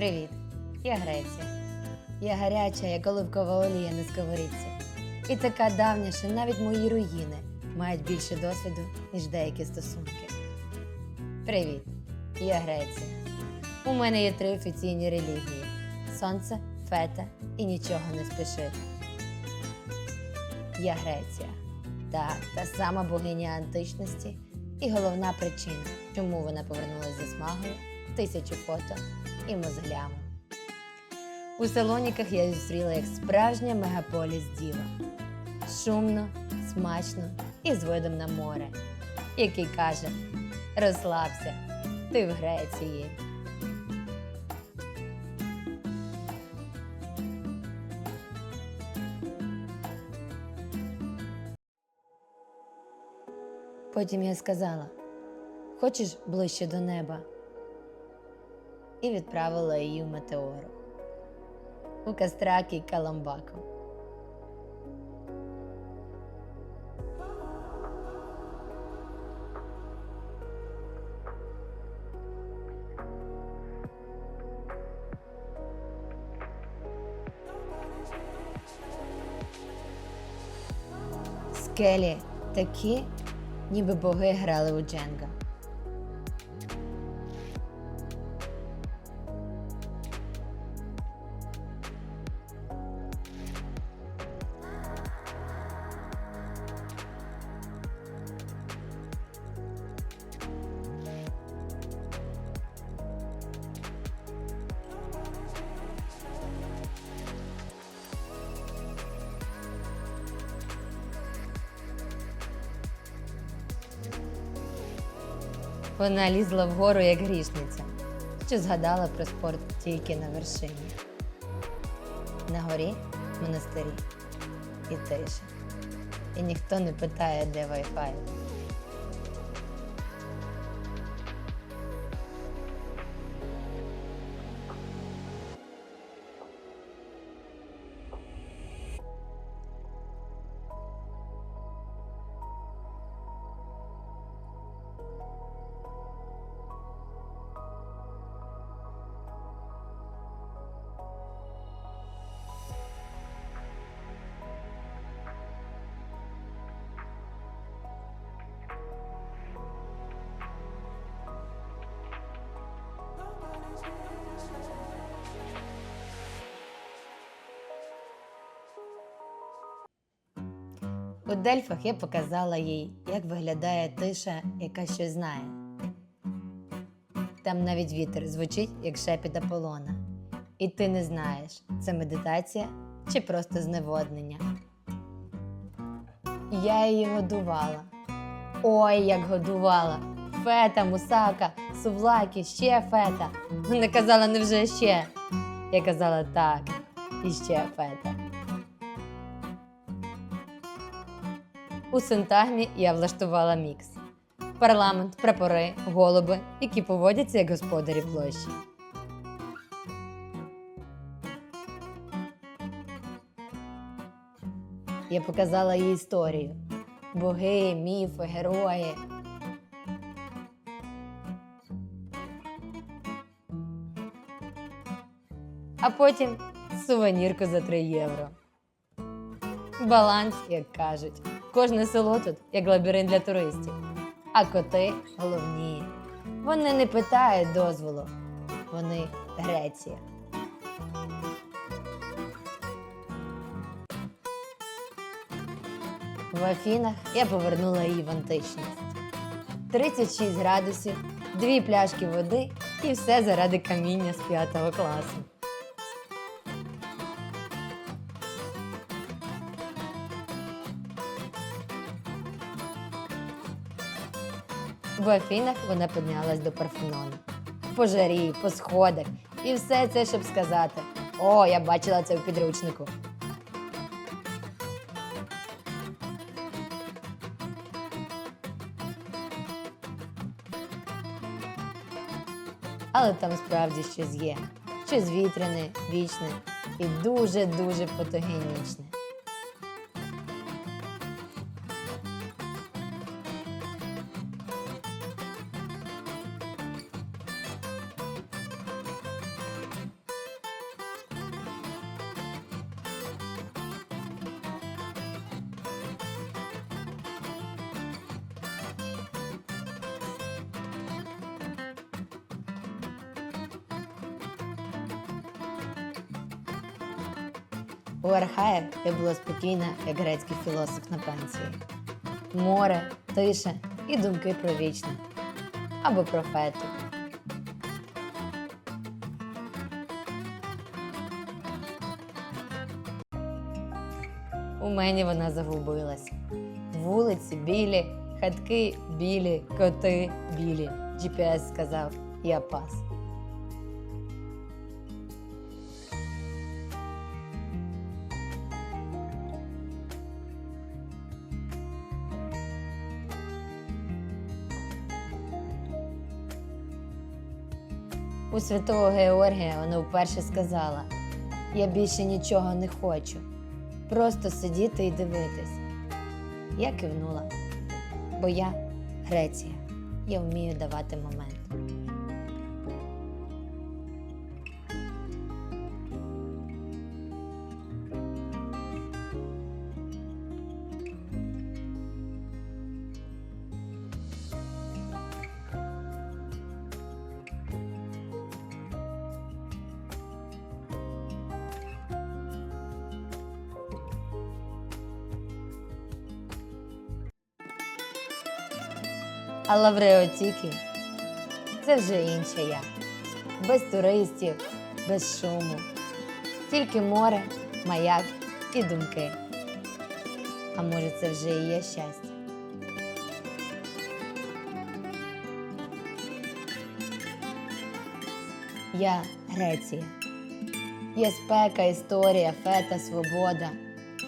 Привіт! Я Греція. Я гаряча, як оливкова олія на сковорідці. І така давня, що навіть мої руїни мають більше досвіду, ніж деякі стосунки. Привіт! Я Греція. У мене є три офіційні релігії: сонце, фета і нічого не спішити. Я Греція. Так, та сама богиня античності і головна причина, чому вона повернулася зі смагою, тисячу фото і мозглями. У Салоніках я зустріла як справжня мегаполіс діва. Шумно, смачно і з видом на море, який каже: розслабся, ти в Греції. Потім я сказала: Хочеш ближче до неба? І відправила її в метеору у Кастракі Каламбаку. Скелі такі, ніби боги грали у Дженга. Вона лізла вгору як грішниця, що згадала про спорт тільки на вершині. На горі монастирі і тиша. І ніхто не питає, де Wi-Fi. У Дельфах я показала їй, як виглядає тиша, яка щось знає. Там навіть вітер звучить, як шепіт Аполлона. І ти не знаєш, це медитація чи просто зневоднення. Я її годувала. Ой, як годувала! Фета, мусака, сувлаки, ще фета. Вона казала, невже ще? Я казала так, і ще фета. У синтагмі я влаштувала мікс: парламент, прапори, голуби, які поводяться як господарі площі. Я показала їй історію: боги, міфи, герої. А потім сувенірку за 3 євро. Баланс, як кажуть. Кожне село тут як лабіринт для туристів. А коти головні. Вони не питають дозволу. Вони Греція. В Афінах я повернула її в античність. 36 градусів, дві пляшки води і все заради каміння з 5 класу. В Афінах вона піднялась до Парфенону. По жарі, по сходах. І все це, щоб сказати: О, я бачила це в підручнику. Але там справді щось є. Щось вітряне, вічне і дуже-дуже фотогенічне. У Архаїв я була спокійна, як грецький філософ на пенсії. Море, тиша і думки про вічне. Або про фету. У мені вона загубилась. Вулиці білі, хатки білі, коти білі. GPS сказав, я пас. У святого Георгія вона вперше сказала: Я більше нічого не хочу, просто сидіти і дивитись. Я кивнула, бо я Греція, я вмію давати момент. А Лавреотіки це вже інше я. Без туристів, без шуму. Тільки море, маяк і думки. А може, це вже і є щастя. Я Греція. Є спека, історія, фета, свобода.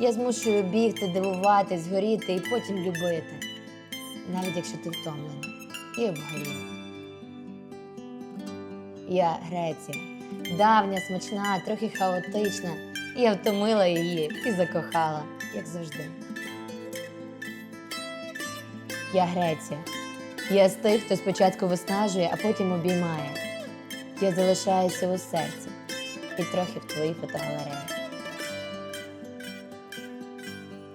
Я змушую бігти, дивуватись, горіти і потім любити навіть якщо ти втомлений і обгорів. Я Греція, давня, смачна, трохи хаотична. І я втомила її і закохала, як завжди. Я Греція. Я з тих, хто спочатку виснажує, а потім обіймає. Я залишаюся у серці і трохи в твоїй фотогалереї.